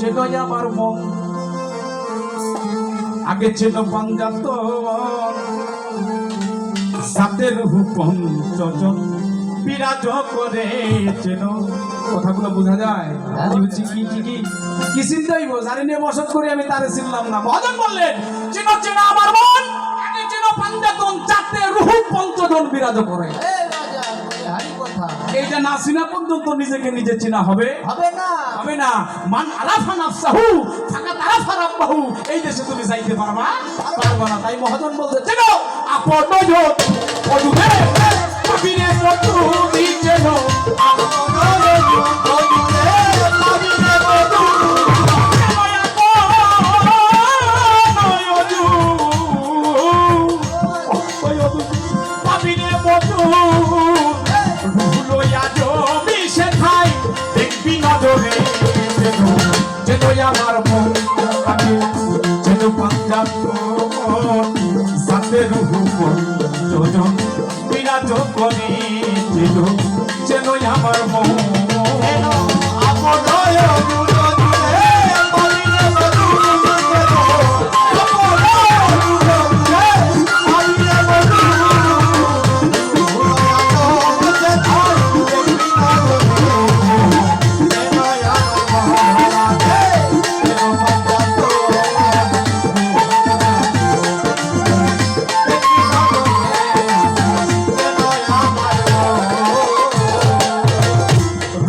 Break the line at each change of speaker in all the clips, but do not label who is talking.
Chain আমার মন। আগে চেন পাঞ্জাত সাথে রুহু পঞ্চজন বিরাজ করে চেন কথাগুলো বোঝা যায়? কি হচ্ছে কি কি কি? কি জানি নিয়ে বসত করে আমি তারে চিনলাম না। মহাজন বললেন চেন চেন আমার মন আগে চেন পাঞ্জাতন চারটে রুহু পঞ্চজন বিরাজ করে। এইটা না চিনা পর্যন্ত নিজেকে নিজে চিনা হবে।
হবে না।
হবে না। মান আলাফা নাফসাহু ফাকা তারাফা রাব্বাহু। এই দেশে তুমি যাইতে পারবা। পারবা। না। তাই মহাজন বলতে চেনো আপন নজর অদুরে কবিরে মধু দিছেনো আপন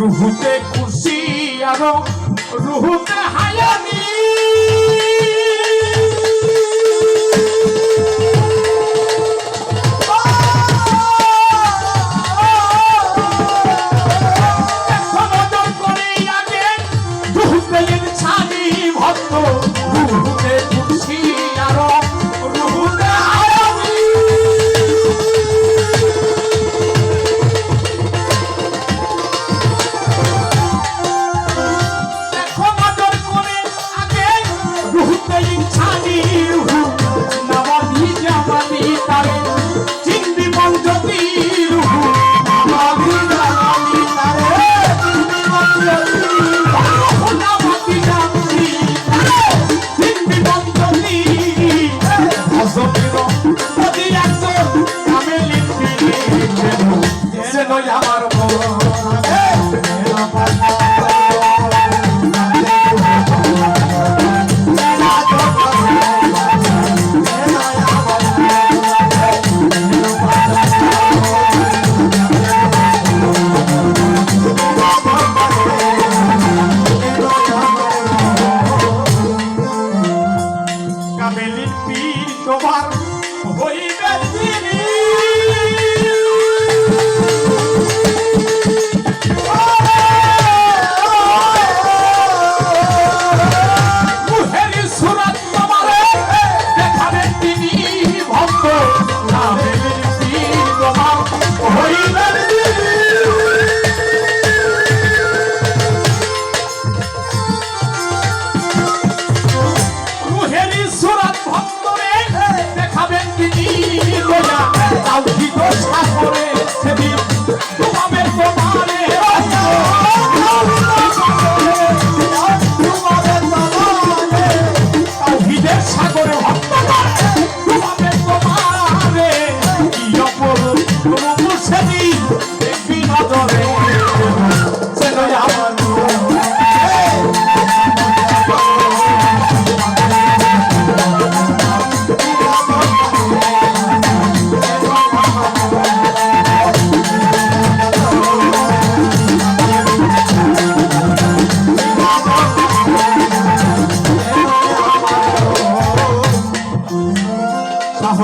রুহুতে খুশি আর রুহুতে হায়ানি হইবে তিনি।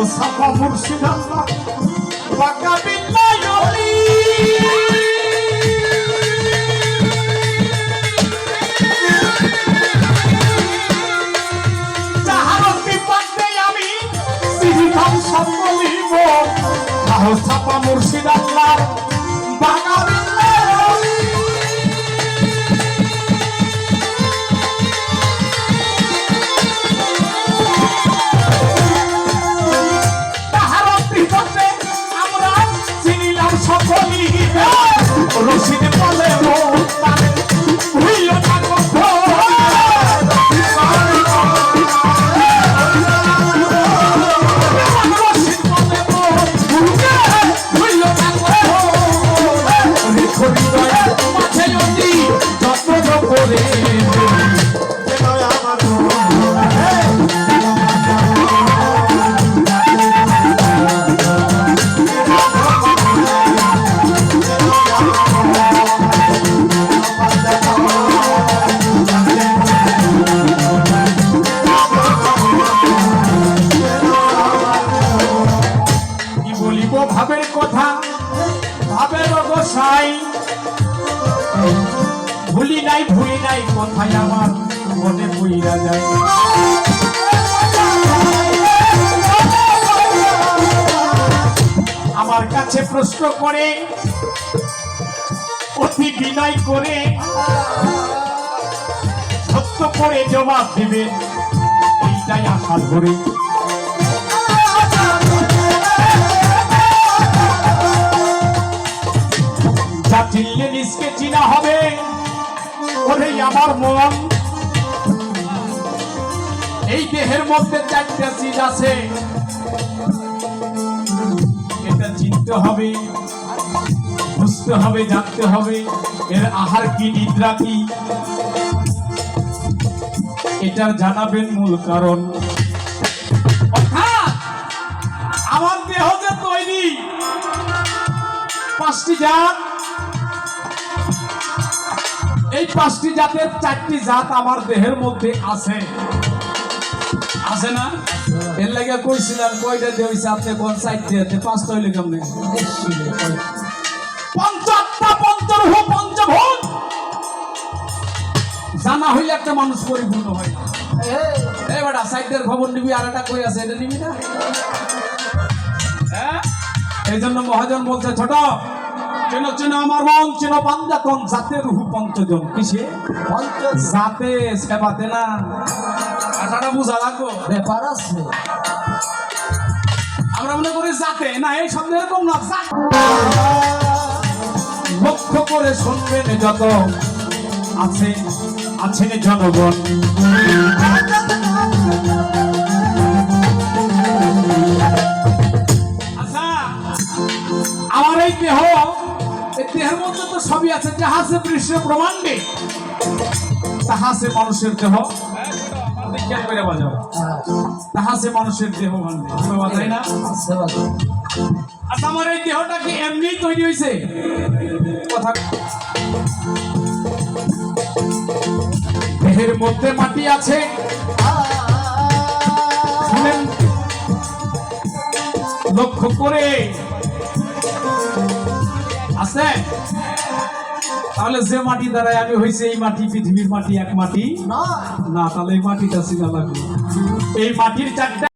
মুসাফা মুর্শিদ আল্লাহ বাকা বিল্লাহ সব বলিব মুর্শিদ আল্লাহ বাঙালি কথা ভাবের গোসাই। ভুলি নাই ভুলি নাই, কথাই আমার মনে বইরা যায়। আমার কাছে প্রশ্ন করে, অতি বিনয় করে, সত্য করে জবাব দেবে, এইটাই আশা ধরে চিনা হবে। ওরে আমার মন, এই দেহের মধ্যে চারটা চিজ আছে। এটা চিনতে হবে, বুঝতে হবে, জানতে হবে, এর আহার কি, নিদ্রা কি? এটার জানাবেন মূল কারণ। আমার দেহ যে তৈরি, পাঁচটি জাত এই পাঁচটি জাতের চারটি জাত আমার দেহের মধ্যে আছে। আছে না? এর লাগে কইছিলাম, কয়টা দিয়ে হইছে? আপনি কোন সাইড দিয়ে? পাঁচটা হইলে কেমনে? পঞ্চাত্তা জানা হইলে একটা মানুষ পরিপূর্ণ হয়। এই বেটা, সাইডের খবর নিবি, আর একটা কই আছে? এটা নিবি না? হ্যাঁ? এই জন্য মহাজন বলছে, ছোট চেনো চেনো আমার মন চেনো পাঞ্জাতন জাতে রুহু পঞ্চজন। কিসে? জাতে সেবাতে না। কথাটা বুঝা লাগবো?
ব্যাপার আছে।
আমরা মনে করি জাতে না এই শব্দ এরকম না লক্ষ্য করে শুনবেন যত আছে আছেন জনগণ। সবই আছে জাহাজে বিশ্বের ব্রহ্মাণ্ডে তাহাসে মানুষের দেহ। তাহাসে মানুষের দেহ বাজাই না? আচ্ছা আমার এই দেহটা কি এমনি তৈরি হয়েছে? কথা দেহের মধ্যে মাটি আছে। লক্ষ্য করে আছে? তাহলে যে মাটি দ্বারাই আমি হয়েছে এই মাটি পৃথিবীর মাটি এক মাটি? না। তাহলে এই মাটিটা চিনা লাগবে। এই মাটির চারটা